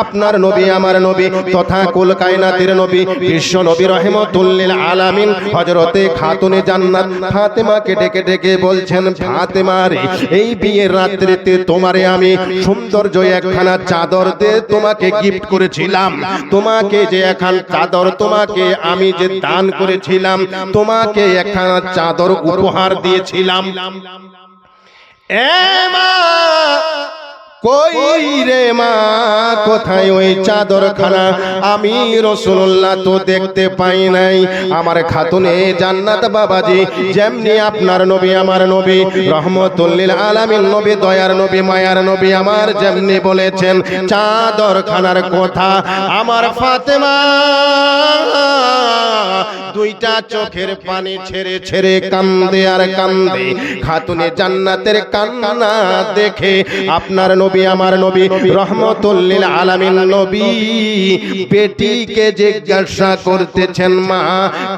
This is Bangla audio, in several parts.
আপনার নবী, আমার নবী, তথা কুল কায়নাতের নবী, বিশ্ব নবী রহমতুল্লিল আলামিন হজরতে খাতুনে জান্নাত ফাতেমাকে ডেকে ডেকে বলছেন, ফাতেমা রে, এই বিয়ের রাত্রিতে তোমারে আমি সৌন্দর্য একখানা চাদর দিয়ে তোমাকে গিফট করেছিলাম। তোমাকে যে একখান চাদর তোমাকে আমি যে দান করেছিলাম, তোমাকে একখানা চাদর উপহার দিয়েছিলাম। কই রে মা? কোথায় ওই চাদর খানা আমি রসুল্লাহ তো দেখতে পাই নাই। আমার খাতুনে জান্নাত বাবাজি যেমনি আপনার নবী আমার নবী রহমতুল্লিল আলামিন নবী দয়ার নবী মায়ার নবী আমার যেমনি বলেছেন চাদর খানার কথা আমার ফাতেমা। দুইটা চোখের পানি ছেড়ে ছেড়ে কান্দে আর কান্দে খাতুনে জান্নাতের কান্না দেখে আপনার নবী আমার নবী রহমতুল্লিল আলামিন নবী বেটিকে জিজ্ঞাসা করতেছেন মা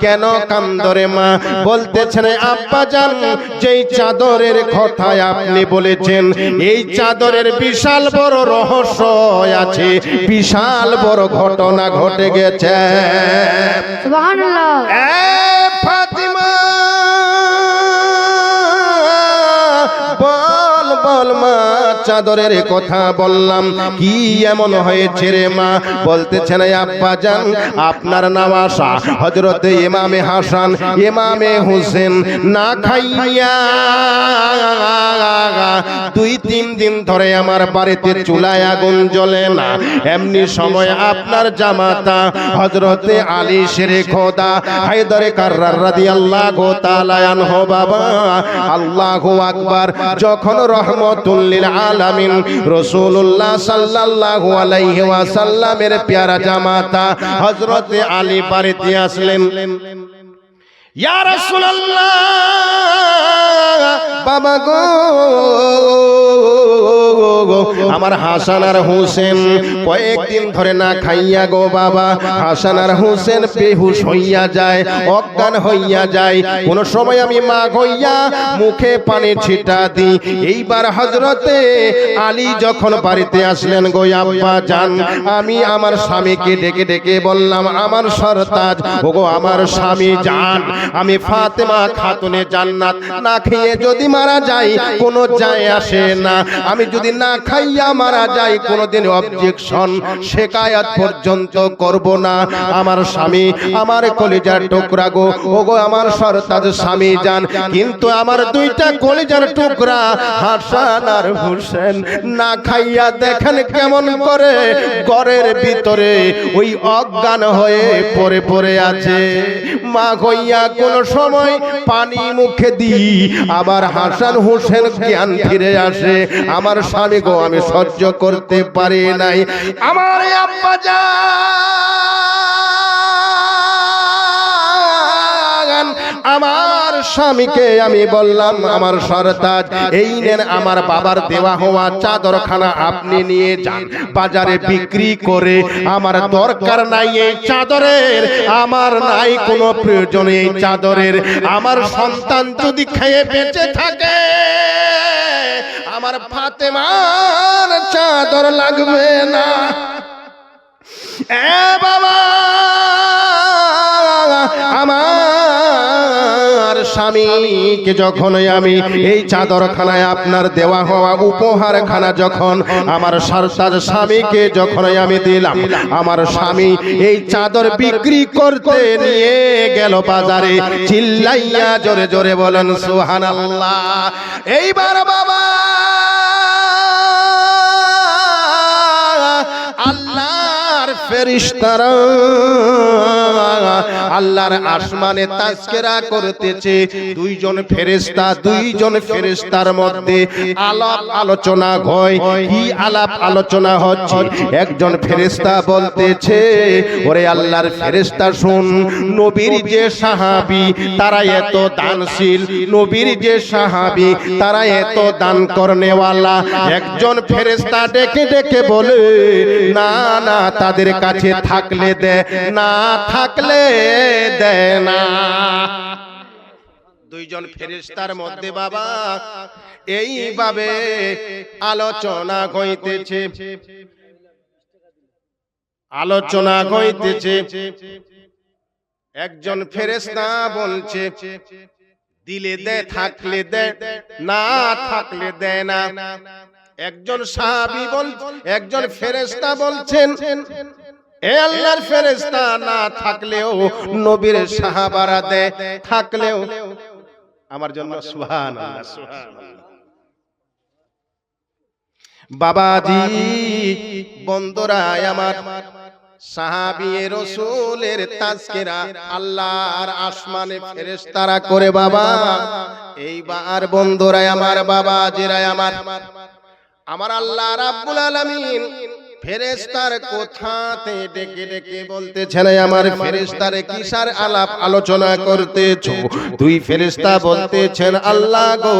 কেন কান্দরে মা? বলতেছেন আব্বা জান যেই চাদরের কথায় আপনি বলেছেন এই চাদরের বিশাল বড় রহস্য আছে। বিশাল বড় ঘটনা ঘটে গেছে। সুবহানাল্লাহ। ফাতিমা বল বল মা। চাদরের কথা বললাম, কি এমন হয়েছে রে মা? বলতেছেন আব্বা জান আপনার নাম আশা হজরতে ইমামে হাসান, ইমামে হুসেন, না খাইয়া দুই তিন দিন ধরে আমার বাড়িতে চুলায় আগুন জ্বলে না। এমনি সময় আপনার জামাতা হজরতে আলী শেরে খোদা, হায়দারে কার্রার রাদিয়াল্লাহু তাআলা আনহু বাবা, আল্লাহু আকবার, যখন রহমতুল্লিল আলামিন রাসূলুল্লাহ সাল্লাল্লাহু আলাইহি ওয়াসাল্লামের পেয়ারা জামাতা হজরত আলী বাড়িতে আসলেন। ইয়া রাসূলুল্লাহ! বাবা গো, আমার হাসান আর হুসেন কয়েকদিন ধরে না খাইয়া গো বাবা। হাসান আর হুসেন বেহুশ হইয়া যায়, অজ্ঞান হইয়া যায়। কোন সময় আমি মা হইয়া মুখে পানি ছিটা দিই। এইবার হজরতে আলী যখন বাড়িতে আসলেন গো, আব্বা যান, আমি আমার স্বামীকে ডেকে ডেকে বললাম, আমার সরতাজ, ওগো আমার স্বামী যান। আমি ফাতেমা খাতুনে জান্নাত না খেয়ে যদি মারা যাই, কোনো যায় আসে না। আমি যদি না খাইয়া মারা যাই, কোনোদিন অবজেকশন শেকায়াত পর্যন্ত করব না। আমার স্বামী, আমার কলিজার টুকরা গো। ওগো, আমার সরতাজ স্বামী যান। কিন্তু আমার দুইটা কলিজার টুকরা, হাসান আর হোসেন, না খাইয়া দেখেন কেমন করে ঘরের ভিতরে ওই অজ্ঞান হয়ে পড়ে পড়ে আছে। মা হইয়া কোন সময় পানি মুখে দিই। আবার হাসান হোসেন জ্ঞান ফিরে আসে। আমার স্বামী গো, আমি সহ্য করতে পারি নাই। আমার আব্বা যা আমার স্বামীকে আমি বললাম, আমার সরতাজ, এই নেন আমার বাবার দেওয়া হওয়া চাদরখানা আপনি নিয়ে যান। বাজারে বিক্রি করে আমার দরকার নাই এই চাদরের, আমার নাই কোনো প্রয়োজন এই চাদরের। আমার সন্তান যদি খেয়ে বেঁচে থাকে, আমার ফাতেমার চাদর লাগবে না। স্বামীকে যখন আমি এই চাদরখানায় আপনার দেওয়া হওয়া উপহার খানা যখন আমার সারসার স্বামীকে যখন আমি দিলাম, আমার স্বামী এই চাদর বিক্রি করতে নিয়ে গেল বাজারে। চিল্লাইয়া জোরে জোরে বলেন সুহান আল্লাহ এইবার বাবা ফেরিস্তারা আল্লাহর আসমানে তাস্কেরা করতেছে। দুইজন ফেরেস্তা দুইজন মধ্যে আলাপ আলোচনা হয়। কি আলাপ আলোচনা হচ্ছে? একজন বলতেছে, ওরে আল্লাহর শুন, নবীর যে সাহাবি, তারা এত দানশীল। নবীর যে সাহাবি, তারা এত দান করনেওয়ালা। একজন ফেরেস্তা ডেকে ডেকে বলে, না না, তাদের কাছে থাকলে দে না থাকলে দে না। দুইজন ফেরেস্তার মধ্যে বাবা এইভাবে আলোচনা হইতেছে। আলোচনা হইতেছে। একজন ফেরেশতা বলছে দিলে দে থাকলে দে না থাকলে দেয় না। একজন সাহাবী বল একজন ফেরেশতা বলছেন এ আল্লাহর ফেরেশতা না থাকলেও নবীর সাহাবারা দেয় থাকলেও আমার জন্য সুবহানাল্লাহ। বাবাজি বন্দরায় আমার সাহাবি রসুলের তাজকিরা, আল্লাহর আসমানে ফেরেশতারা করে বাবা। এইবার বন্ধুরাই, আমার বাবা জিরাই, আমার আমার আল্লাহ রাব্বুল আলামিন ফেরেশতার কোথাতে ডেকে ডেকে বলতেছেন আমার ফেরেস্তারে কিসার আলাপ আলোচনা করতেছ। দুই ফেরেশতা বলতেছেন আল্লাহ গো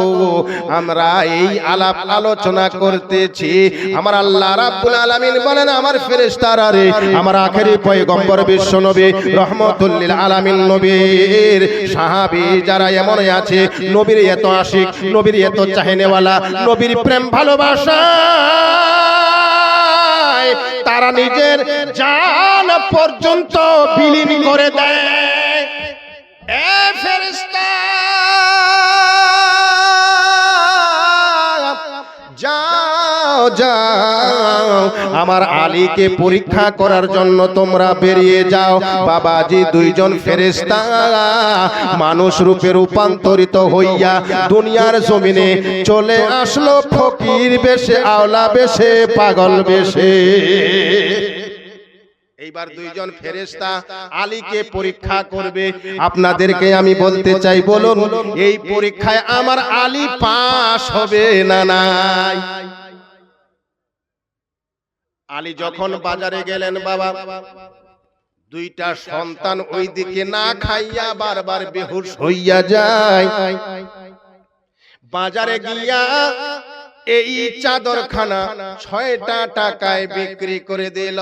আমরা এই আলাপ আলোচনা করতেছি। আমার আল্লাহ রাব্বুল আলামিন বলেন আমার ফেরেশতারা রে আমার আখেরি পয়গম্বর বিশ্ব নবী রহমতুল্লিল আলামিন নবীর সাহাবী যারা এমন আছে নবীর এত আশিক নবীর এত চাহিনেওয়ালা নবীর প্রেম ভালোবাসা। তারা নিজের জান পর্যন্ত বিলীন করে দেয়। এ ফেরেশতা! যাও। আমার আলীকে পরীক্ষা করার জন্য তোমরা বেরিয়ে যাও। বাবাজি দুইজন ফেরেশতা। মানুষ রূপে রূপান্তরিত হইয়া দুনিয়ার জমিনে চলে আসলো ফকির বেশে, আওলা বেশে, পাগল বেশে। এইবার দুইজন ফেরেশতা আলীকে পরীক্ষা করবে। আপনাদেরকে আমি বলতে চাই, বলুন, এই পরীক্ষায় আমার আলী পাস হবে না নাই? আলী যখন বাজারে গেলেন বাবা দুইটা সন্তান ওই দিকে না খাইয়া বারবার বেহুশ হইয়া যায়। বাজারে গিয়া এই চাদরখানা ছয়টা টাকায় বিক্রি করে দিল।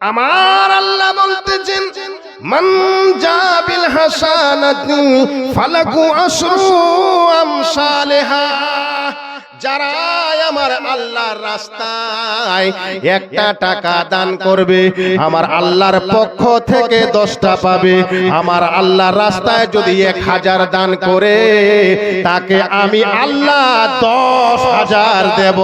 আমার আল্লাহ বলতেছেন মান জাবিল হাসানাতি ফালাকু আশরু আমসালেহা যারা আমার আল্লাহর রাস্তায় একটা টাকা দান করবে আমার আল্লাহর পক্ষ থেকে দশটা পাবে। আমার আল্লাহর রাস্তায় যদি এক হাজার দান করে তাকে আমি আল্লাহ দশ হাজার দেব।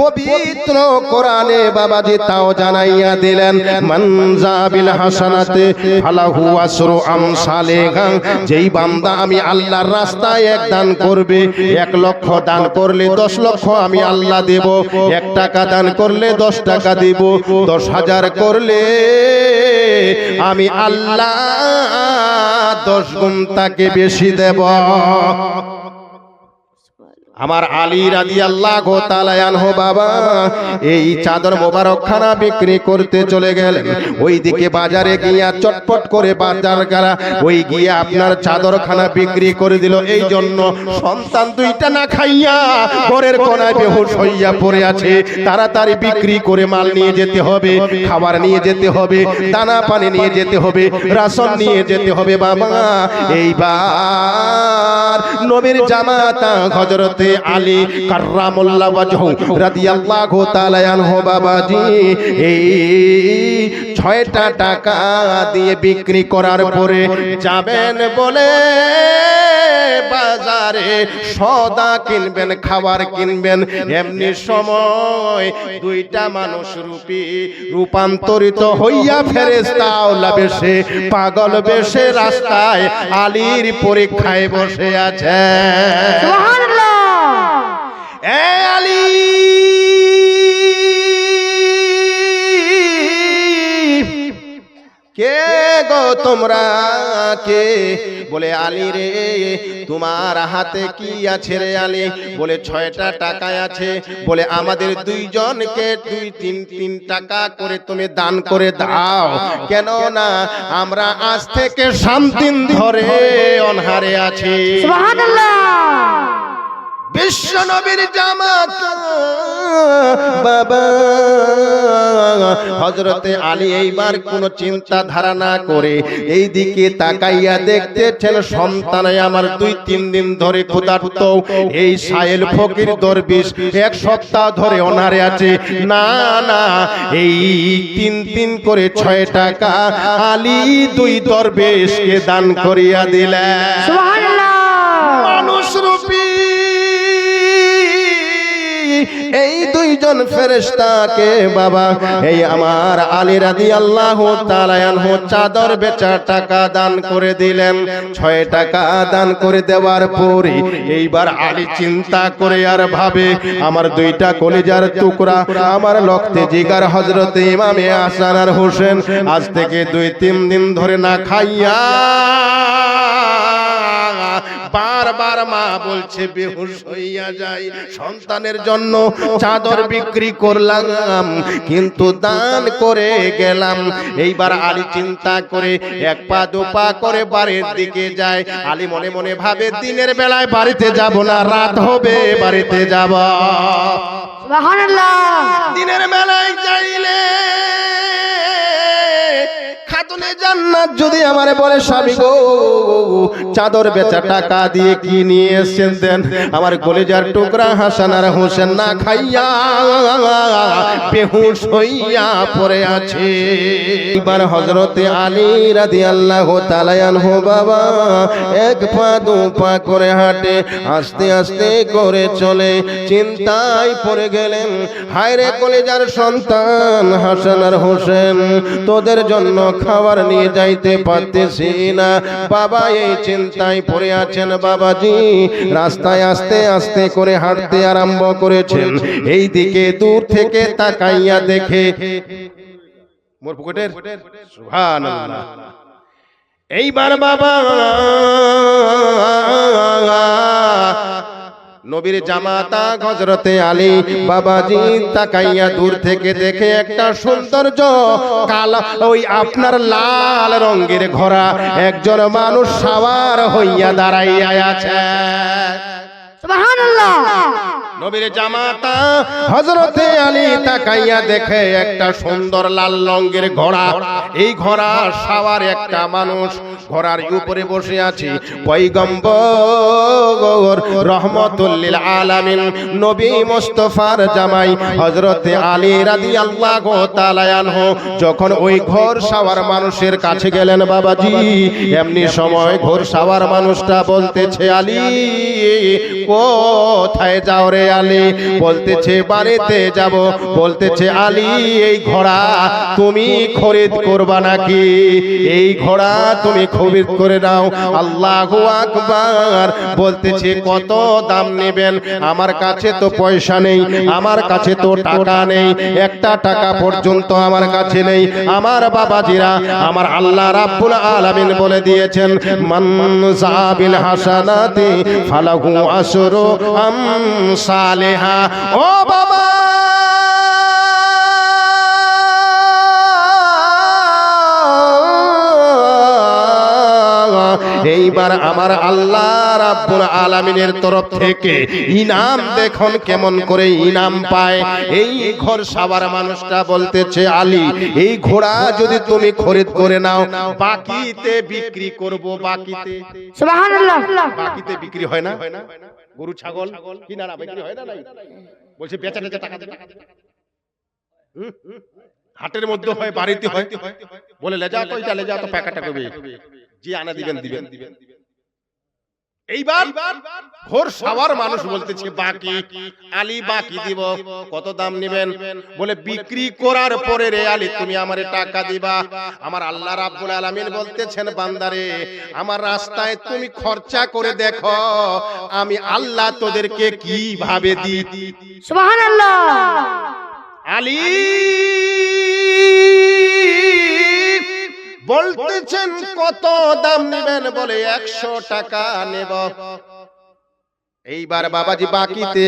পবিত্র কোরআনে বাবাজি তাও জানাইয়া দিলেন মানজাবিল হাসানাতে ফালাহু আসরু আমসালেহা যেই বান্দা আমি আল্লাহর রাস্তায় এক দান করবে, এক লক্ষ দান করলে দশ লক্ষ আমি আল্লাহ দেব, এক টাকা দান করলে দশ টাকা দেব, দশ হাজার করলে আমি আল্লাহ দশ গুণ তাকে বেশি দেব। আমার আলী রাজি আল্লাহ হো বাবা, এই চাদর মোবারকখানা বিক্রি করতে চলে গেলেন। ওই দিকে বাজারে গিয়া চটপট করে বাজার করা ওই গিয়া আপনার চাদরখানা বিক্রি করে দিল। এই জন্য সন্তান দুইটা না খাইয়া ঘরের কোনায় বেহুশ হইয়া পড়ে আছে। তাড়াতাড়ি বিক্রি করে মাল নিয়ে যেতে হবে, খাবার নিয়ে যেতে হবে, দানা পানি নিয়ে যেতে হবে, রাশন নিয়ে যেতে হবে বাবা। এইবার নবীর জামাতা হযরতে আলী কাররামুল্লাহ ওয়াজহু রাদিয়াল্লাহু তাআলা আনহু বাবাজি। এই ছয়টা টাকা দিয়ে বিক্রি করার পরে যাবেন বলে বাজারে সদা কিনবেন, খাবার কিনবেন। এমনি সময় দুইটা মানুষ রূপী রূপান্তরিত হইয়া ফেরেস্তা বেশে পাগল বেশে রাস্তায় আলীর পরীক্ষায় বসে আছে কে গো তোমরা? কে? বলে, আলী রে, তোমার হাতে কি আছে রে আলী? বলে, ছয়টা টাকা আছে। বলে, আমাদের দুইজনকে দুই তিন তিন টাকা করে তুমি দান করে দাও। কেন না আমরা আজ থেকে শান্তিন ধরে অনহারে আছি। সুবহানাল্লাহ! বিশ্ব নবীর জামাত। বাবা হজরতে আলী এইবার কোনো চিন্তা ধারা না করে এই দিকে তাকাইয়া দেখতেছেন সন্তানে আমার দুই, তিন দিন ধরে ক্ষুধার্ত। এই সায়েল ফকির দরবিশ এক সপ্তাহ ধরে অনারে আছে। না না, এই তিন তিন করে ছয় টাকা আলী দুই দরবেশকে দান করিয়া দিলেন। এই দুইজন ফেরেশতাকে বাবা, এই আমার আলী রাদি আল্লাহ তালায়ানহু চাদর বেচা টাকা দান করে দিলেন। ছয় টাকা দান করে দেওয়ার পরে এইবার আলী চিন্তা করে আর ভাবে, আমার দুইটা কলিজার টুকরা আমার লক্তে জিগার হজরতে ইমামে আসান আর হোসেন আজ থেকে দুই তিন দিন ধরে না খাইয়া বারবার মা বলছে বেহুশ হইয়া যায় সন্তানের জন্য চাদর বিক্রি করলাম কিন্তু দান করে গেলাম। এইবার আলী চিন্তা করে এক পা দু পা করে বাড়ির দিকে যায়। আলী মনে মনে ভাবে দিনের বেলায় বাড়িতে যাব না রাত হবে বাড়িতে যাব। সুবহানাল্লাহ। দিনের বেলায় যাইলে খাতুনে জান্নাত যদি আমারে বলে, স্বামী গো, চাদর বেচা টাকা দিয়ে কি নিয়ে এসেছেন? দেন আমার কলেজার টুকরা হাসান আর হোসেন না খাইয়া বেহুশ হইয়া পড়ে আছে। এবার হজরতে আলী রাদি আল্লাহ তালায়ান হো বাবা এক পা, দু পা করে হাঁটে, আস্তে আস্তে করে চলে। চিন্তায় পড়ে গেলেন, হায়রে কলেজার সন্তান হাসান আর হোসেন, তোদের জন্য খাবার নিয়ে যাইতে পারতেছি না। বাবা এই চিন্তায় পড়ে আছেন বাবাজি। রাস্তায় আস্তে আস্তে করে হাঁটতে আরম্ভ করেছেন। এই দিকে দূর থেকে তাকাইয়া দেখে মোর পুকুরের সুবহানাল্লাহ। এইবার বাবা নবীর জামাতা গজরতে আলী বাবাজি তাকাইয়া দূর থেকে দেখে একটা সৌন্দর্য কালা ওই আপনার লাল রঙের ঘোড়া একজন মানুষ সাওয়ার হইয়া দাঁড়াইয়া আছে। সুবহানাল্লাহ। নবীর জামাতা হজরতে আলী তাকাইয়া দেখে একটা সুন্দর লাল রঙের ঘোড়া। এই ঘোড়া সাওয়ার একটা মানুষ ঘোড়ার উপরে বসে আছে। পৈগম্বর রহমতুল্লিল আলামিন নবী মুস্তফার জামাই হজরতে আলী রাদিয়াল্লাহু তাআলা আনহু। যখন ওই ঘোর সাওয়ার মানুষের কাছে গেলেন বাবাজি। এমনি সময় ঘোর সাওয়ার মানুষটা বলতেছে আলী কোথায় যাও রে? আলী বলতেছে, বাড়িতে যাব। বলতেছে, আলী, এই ঘোড়া তুমি খরিদ করবা নাকি? এই ঘোড়া তুমি খরিদ করে নাও। আল্লাহ আকবার বলতেছে, কত দাম নেবেন? আমার কাছে তো পয়সা নেই, আমার কাছে তো টাকা নেই, একটা টাকা পর্যন্ত আমার কাছে নেই। আমার বাবাজিরা আমার আল্লাহ রাব্বুল আলামিন বলে দিয়েছেন, মান সাবিল হাসানাতি ফালাহু আসরু আমসালিহা ও বাবা! এইবার আমার আল্লাহ রাব্বুল আলামিনের তরফ থেকে ইনাম দেখুন কেমন করে ইনাম পায়। এই ঘর সাবার মানুষটা বলতেছে আলী এই ঘোড়া যদি তুমি খরিদ করে নাও বাকিতে বিক্রি করব বাকিতে সুবহানাল্লাহ। বাকিতে বিক্রি হয় না? গরু, ছাগল কিনা না বিক্রি হয় না নাই বলছে, বেচা টেচা টাকা দেবে হুম? হাটের মধ্যে হয়, বাড়িতে হয়। বলে, লেজা কইটা লেজা তো প্যাকেটটা করবে যে আনা দিবেন দিবেন দিবেন। এইবার ঘোর সাওয়ার মানুষ বলতেছে বাকি আলী বাকি দিব কত দাম নেবেন? বলে বিক্রি করার পরে রে আলী তুমি আমারে টাকা দিবা। আমার আল্লাহ রাব্বুল আলামিন বলতেছেন বান্দারে আমার রাস্তায় তুমি খরচা করে দেখো আমি আল্লাহ তোদেরকে কীভাবে দিই? সুবহানাল্লাহ। আলী বলতেছেন কত দাম নেবেন বলে একশো টাকা নেব। এইবার বাবাজি বাকিতে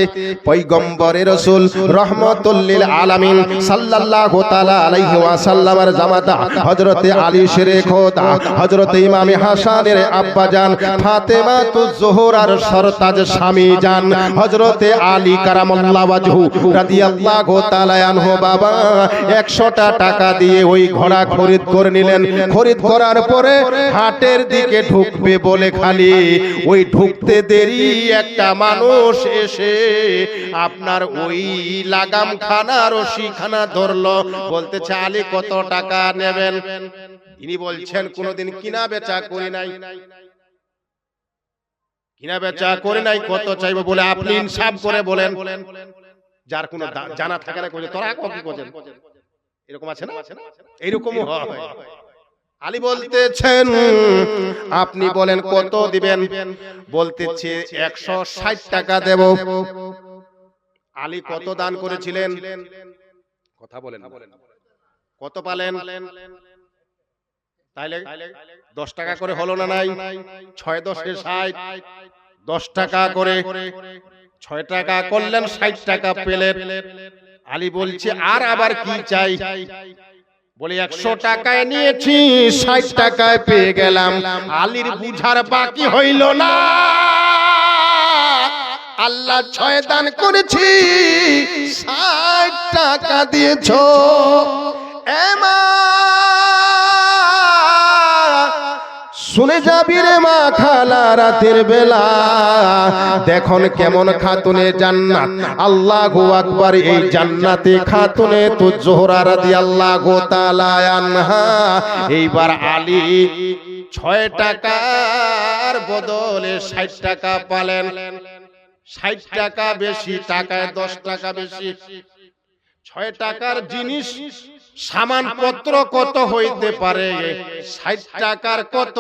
পৈগম্বরের রসুল রহমতুল্লিল আলামিন সাল্লাল্লাহু তাআলা আলাইহি ওয়াসাল্লামের জামাতা হযরতে আলী শেরে খোদা হযরতে ইমামে হাসানের আব্বা জান ফাতেমা তু জোহরার সরতাজ স্বামী জান হযরতে আলী কারামাল্লাহু ওয়াজহু রাদিয়াল্লাহু তাআলা আনহু বাবা 100টা টাকা দিয়ে ওই ঘোড়া খরিদ করে নিলেন। খরিদ করার পরে হাটের দিকে ঢুকবে বলে খালি ওই ঢুকতে দেরি একটা মানুষ এসে আপনার ওই লাগাম খানা রশি খানা ধরলো। বলতেছে, আলী, কত টাকা নেবেন? ইনি বলছেন, কোনোদিন কিনা বেচা করি নাই। কিনা বেচা করে নাই, কত চাইব বলে আপনি ইনসাফ করে বলেন। যার কোনো জানা থাকে না তোরা কি কোচেন এরকম আছে না? এইরকমও হয়। আলী বলতেছেন আপনি বলেন কত দিবেন? বলতেছে একশো ষাট টাকা দেব। আলী কত দান করেছিলেন? কথা বলেন কত পালেন? তাইলে দশ টাকা করে হলো না নাই? ছয় দশে ষাট? দশ টাকা করে? ছয় টাকা করলেন ষাট টাকা পেলেন। আলী বলছে আর আবার কি চাই? বলে একশো টাকায় নিয়েছি ষাট টাকায় পেয়ে গেলাম। আলীর বুঝার বাকি হইল না। আল্লাহ ছয় দান করেছি ষাট টাকা দিয়েছ। এমা শুনে যাবি রে মা খালা রাতের বেলা। দেখুন কেমন খাতুনে জান্নাত। আল্লাহু আকবার, এই জান্নাতে খাতুনে তো জোহরা রাদিয়াল্লাহু তাআলা আনহা। এইবার আলী ছয় টাকার বদলে ষাট টাকা পালেন। ষাট টাকা বেশি, টাকায় দশ টাকা বেশি। ছয় টাকার জিনিস সামান পত্র কত হইতে পারে? ষাট টাকার কত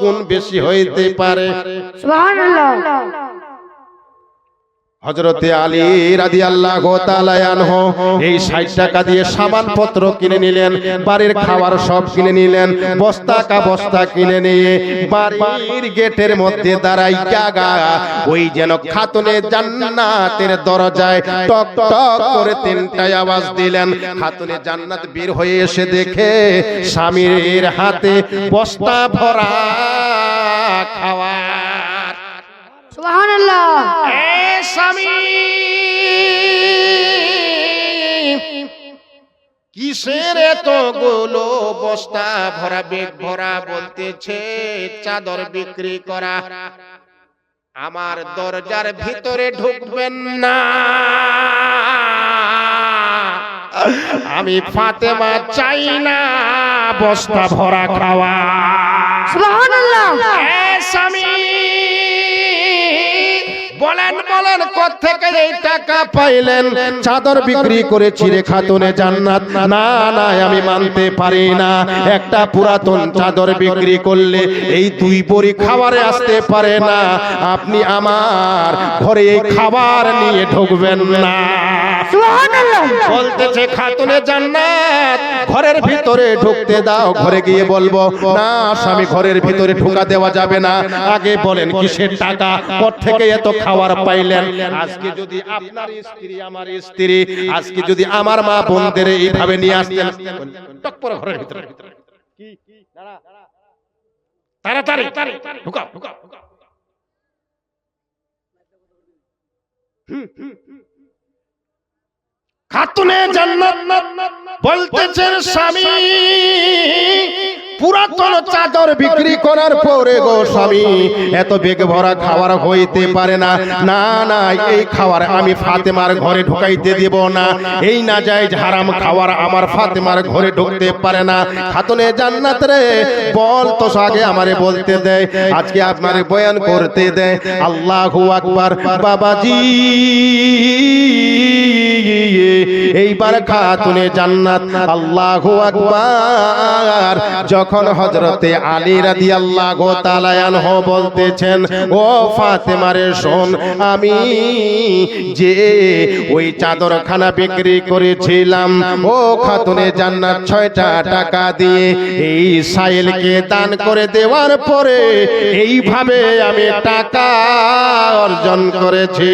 গুণ বেশি হইতে পারে? সুবহানাল্লাহ। হজরতে আলী রাদি আল্লাহ এই ষাট টাকা দিয়ে সামান পত্র কিনে নিলেন বাড়ির খাবার সব কিনে নিলেন বস্তা কা বস্তা কিনে নিয়ে বাড়ির গেটের মধ্যে দাঁড়াই ওই যেন খাতুনে জান্নাতের দরজায় টক টক করে তিনটায় আওয়াজ দিলেন খাতুনে জান্নাত বের হয়ে এসে দেখে স্বামীর হাতে বস্তা ভরা এ স্বামী। কিসের এতগুলো বস্তা ভরা বেগ ভরা বলতেছে চাদর বিক্রি করা। আমার দরজার ভিতরে ঢুকবেন না। আমি ফাতেমা চাই না বস্তা ভরা খাওয়া। স্বামী। বলেন বলেন থেকে এই টাকা পাইলেন? চাদর বিক্রি করে চিরে খাতুনে জান্নাত। না না আমি মানতে পারি না। একটা পুরাতন চাদর বিক্রি করলে এই দুই বড়ি খাবারে আসতে পারে না। আপনি আমার ঘরে এই খাবার নিয়ে ঢুকবেন না। বলতেছে খাতুনে জান্নাত ঘরের ভিতরে ঢুকতে দাও। ঘরে গিয়ে বলব না স্বামী ঘরের ভিতরে ঢোকা দেওয়া যাবে না। আগে বলেন কিসের টাকা? কোথ থেকে এত খাবার পাইলেন। আজকে যদি আপনার স্ত্রী আমার স্ত্রী আজকে যদি আমার মা বোনদের এইভাবে নিয়ে আসতেন টক ঘরের ভিতরে। তাড়াতাড়ি ঢুকাও ঢুকাও ঢুকাও। খাতুনে জান্নাত বলতেছেন স্বামী, পুরাতন চাদর বিক্রি করার পরে গো স্বামী, এত বেগ ভরা খাবার হইতে পারে না। না না, এই খাবার আমি ফাতেমার ঘরে ঢুকাইতে দিব না। এই না যায় হারাম খাবার আমার ফাতেমার ঘরে ঢুকতে পারে না। খাতুনে জান্নাত রে, বল তো আগে আমারে বলতে দেয় আজকে আপনারে বয়ান করতে দেয় আল্লাহু আকবার, বাবাজি। এইবার খাতুনে জান্নাত, আল্লাহু আকবার। যখন হজরতে আলী রাদিয়াল্লাহু তাআলা আনহু বলতেছেন, ও ফাতেমারে শোন, আমি যে ওই চাদরখানা বিক্রি করেছিলাম, ও খাতুনে জান্নাত ছয়টা টাকা দিয়ে এই সাইলকে দান করে দেওয়ার পরে এইভাবে আমি টাকা অর্জন করেছি।